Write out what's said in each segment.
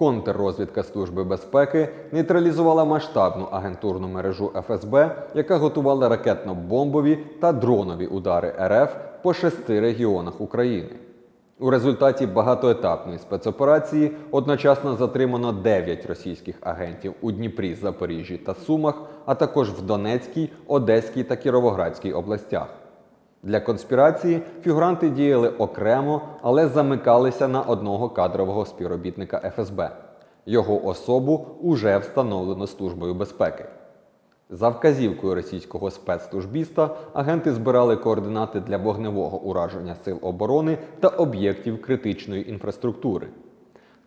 Контррозвідка Служби безпеки нейтралізувала масштабну агентурну мережу ФСБ, яка готувала ракетно-бомбові та дронові удари РФ по шести регіонах України. У результаті багатоетапної спецоперації одночасно затримано 9 російських агентів у Дніпрі, Запоріжжі та Сумах, а також в Донецькій, Одеській та Кіровоградській областях. Для конспірації фігуранти діяли окремо, але замикалися на одного кадрового співробітника ФСБ. Його особу уже встановлено Службою безпеки. За вказівкою російського спецслужбіста агенти збирали координати для вогневого ураження сил оборони та об'єктів критичної інфраструктури.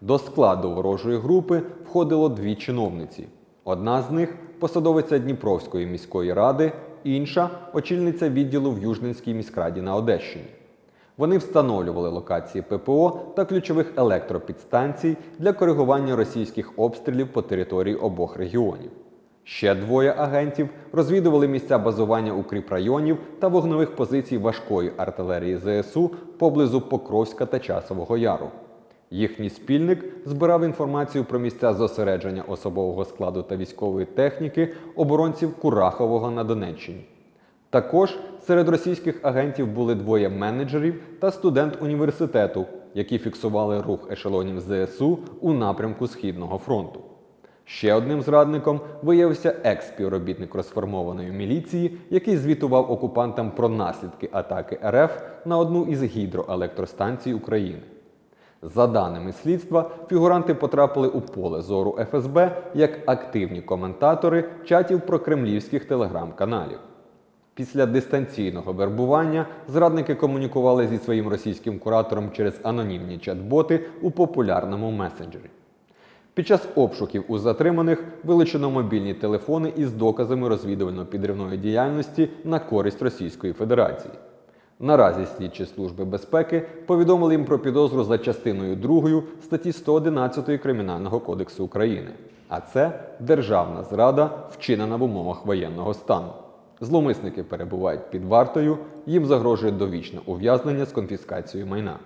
До складу ворожої групи входило дві чиновниці. Одна з них посадовиця Дніпровської міської ради, інша очільниця відділу в Южненській міськраді на Одещині. Вони встановлювали локації ППО та ключових електропідстанцій для коригування російських обстрілів по території обох регіонів. Ще двоє агентів розвідували місця базування укріпрайонів та вогневих позицій важкої артилерії ЗСУ поблизу Покровська та Часового Яру. Їхній спільник збирав інформацію про місця зосередження особового складу та військової техніки оборонців Курахового на Донеччині. Також серед російських агентів були двоє менеджерів та студент університету, які фіксували рух ешелонів ЗСУ у напрямку Східного фронту. Ще одним зрадником виявився екс-співробітник розформованої міліції, який звітував окупантам про наслідки атаки РФ на одну із гідроелектростанцій України. За даними слідства, фігуранти потрапили у поле зору ФСБ як активні коментатори чатів про кремлівських телеграм-каналів. Після дистанційного вербування зрадники комунікували зі своїм російським куратором через анонімні чат-боти у популярному месенджері. Під час обшуків у затриманих вилучено мобільні телефони із доказами розвідувально-підривної діяльності на користь Російської Федерації. Наразі слідчі служби безпеки повідомили їм про підозру за частиною 2 статті 111 Кримінального кодексу України. А це державна зрада, вчинена в умовах воєнного стану. Зловмисники перебувають під вартою, їм загрожує довічне ув'язнення з конфіскацією майна.